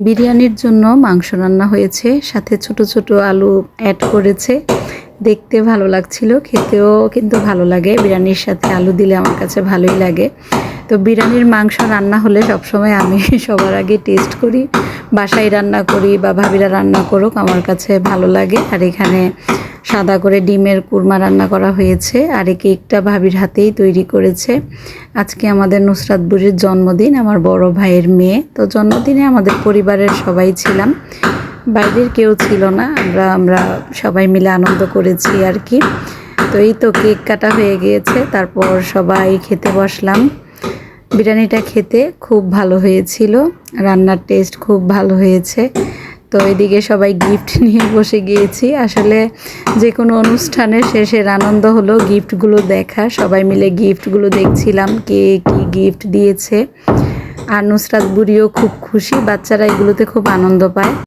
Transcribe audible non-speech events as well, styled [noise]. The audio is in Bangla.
বিরিয়ানির জন্য মাংস রান্না হয়েছে, সাথে ছোট ছোট আলু অ্যাড করেছে। দেখতে ভালো লাগছিল, খেতেও কিন্তু ভালো লাগে। বিরিয়ানির সাথে আলু দিলে আমার কাছে ভালোই লাগে। তো বিরিয়ানির মাংস রান্না হলে সবসময় আমি [laughs] সবার আগে টেস্ট করি, বাসায় রান্না করি বা ভাবিরা রান্না করুক, আমার কাছে ভালো লাগে। আর এখানে সাদা করে ডিমের কুরমা রান্না করা হয়েছে আর এই কেকটা ভাবির হাতেই তৈরি করেছে। আজকে আমাদের নুসরাত বুড়ির জন্মদিন, আমার বড় ভাইয়ের মেয়ে। তো জন্মদিনে আমাদের পরিবারের সবাই ছিলাম। বাইরের কেউ ছিল না, আমরা আমরা সবাই মিলে আনন্দ করেছি আর কি। তো এই তো কেক কাটা হয়ে গিয়েছে, তারপর সবাই খেতে বসলাম। বিরিয়ানিটা খেতে খুব ভালো হয়েছিল, রান্নার টেস্ট খুব ভালো হয়েছে। তো এদিকে সবাই গিফট নিয়ে বসে গিয়েছি। আসলে যে কোনো অনুষ্ঠানের শেষের আনন্দ হলো গিফটগুলো দেখা। সবাই মিলে গিফটগুলো দেখছিলাম, কে কি গিফট দিয়েছে। আর নুসরাত বুড়িও খুব খুশি, বাচ্চারা এগুলোতে খুব আনন্দ পায়।